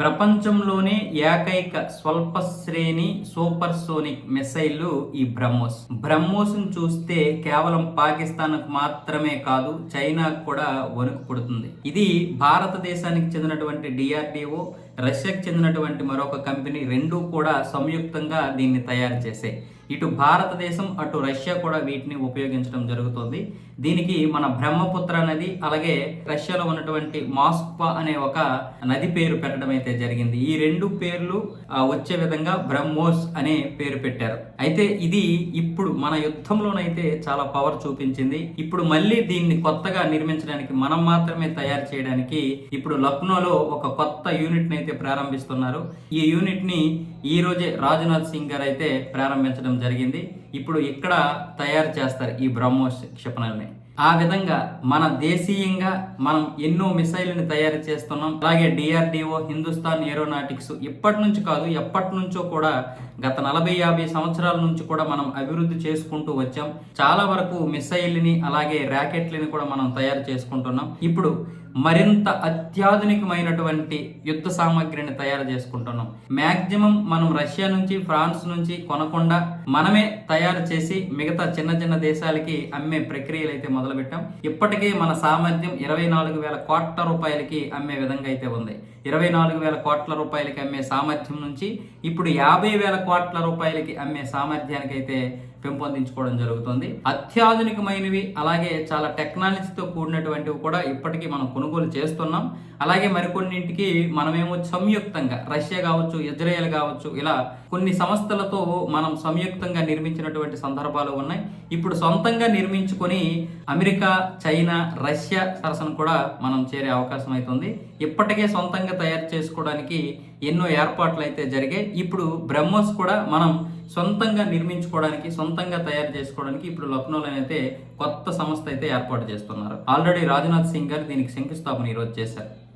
ప్రపంచంలోనే ఏకైక స్వల్ప శ్రేణి సూపర్ సోనిక్ మిసైల్ ఈ బ్రహ్మోస్. బ్రహ్మోస్ చూస్తే కేవలం పాకిస్తాన్ మాత్రమే కాదు చైనాకు కూడా వణుకు పుడుతుంది. ఇది భారతదేశానికి చెందినటువంటి డిఆర్డిఓ రష్యాకు చెందినటువంటి మరొక కంపెనీ రెండు కూడా సంయుక్తంగా దీన్ని తయారు చేశాయి. ఇటు భారతదేశం అటు రష్యా కూడా వీటిని ఉపయోగించడం జరుగుతుంది. దీనికి మన బ్రహ్మపుత్ర నది అలాగే రష్యాలో ఉన్నటువంటి మాస్పా అనే ఒక నది పేరు పెట్టడం అయితే జరిగింది. ఈ రెండు పేర్లు వచ్చే విధంగా బ్రహ్మోస్ అనే పేరు పెట్టారు. అయితే ఇది ఇప్పుడు మన యుద్ధంలోనైతే చాలా పవర్ చూపించింది. ఇప్పుడు మళ్ళీ దీన్ని కొత్తగా నిర్మించడానికి మనం మాత్రమే తయారు చేయడానికి ఇప్పుడు లక్నోలో ఒక కొత్త యూనిట్ని అయితే ప్రారంభిస్తున్నారు. ఈ యూనిట్ని ఈ రోజే రాజ్నాథ్ సింగ్ గారు అయితే ప్రారంభించడం జరిగింది. ఇప్పుడు ఇక్కడ తయారు చేస్తారు ఈ బ్రహ్మోస్ క్షిపణుల్ని. ఆ విధంగా మన దేశీయంగా మనం ఎన్నో మిసైల్ని తయారు చేస్తున్నాం. అలాగే డిఆర్డిఓ హిందుస్థాన్ ఏరోనాటిక్స్ ఇప్పటి నుంచి కాదు ఎప్పటి నుంచో కూడా గత నలభై యాభై సంవత్సరాల నుంచి కూడా మనం అభివృద్ధి చేసుకుంటూ వచ్చాం. చాలా వరకు మిసైల్ని అలాగే ర్యాకెట్లని కూడా మనం తయారు చేసుకుంటున్నాం. ఇప్పుడు మరింత అత్యాధునికమైనటువంటి యుద్ధ సామాగ్రిని తయారు చేసుకుంటున్నాం. మ్యాక్సిమం మనం రష్యా నుంచి ఫ్రాన్స్ నుంచి కొనకుండా మనమే తయారు చేసి మిగతా చిన్న చిన్న దేశాలకి అమ్మే ప్రక్రియలు అయితే మొదలుపెట్టాం. ఇప్పటికే మన సామర్థ్యం ఇరవై నాలుగు వేల కోట్ల రూపాయలకి అమ్మే విధంగా అయితే ఉంది. ఇరవై నాలుగు వేల కోట్ల రూపాయలకి అమ్మే సామర్థ్యం నుంచి ఇప్పుడు యాభై వేల కోట్ల రూపాయలకి అమ్మే సామర్థ్యానికి అయితే పెంపొందించుకోవడం జరుగుతుంది. అత్యాధునికమైనవి అలాగే చాలా టెక్నాలజీతో కూడినటువంటివి కూడా ఇప్పటికీ మనం కొనుగోలు చేస్తున్నాం. అలాగే మరికొన్నింటికి మనమేమో సంయుక్తంగా రష్యా కావచ్చు ఇజ్రాయెల్ కావచ్చు ఇలా కొన్ని సంస్థలతో మనం సంయుక్తంగా నిర్మించినటువంటి సందర్భాలు ఉన్నాయి. ఇప్పుడు సొంతంగా నిర్మించుకొని అమెరికా చైనా రష్యా సరసన కూడా మనం చేరే అవకాశం అవుతుంది. ఇప్పటికే సొంతంగా సొంతంగా తయారు చేసుకోవడానికి ఎన్నో ఏర్పాట్లు అయితే జరిగాయి. ఇప్పుడు బ్రహ్మోస్ కూడా మనం సొంతంగా నిర్మించుకోవడానికి సొంతంగా తయారు చేసుకోవడానికి ఇప్పుడు లక్నోలో అయితే కొత్త సంస్థ అయితే ఏర్పాటు చేస్తున్నారు. ఆల్రెడీ రాజ్నాథ్ సింగ్ గారు దీనికి శంకుస్థాపన ఈరోజు చేశారు.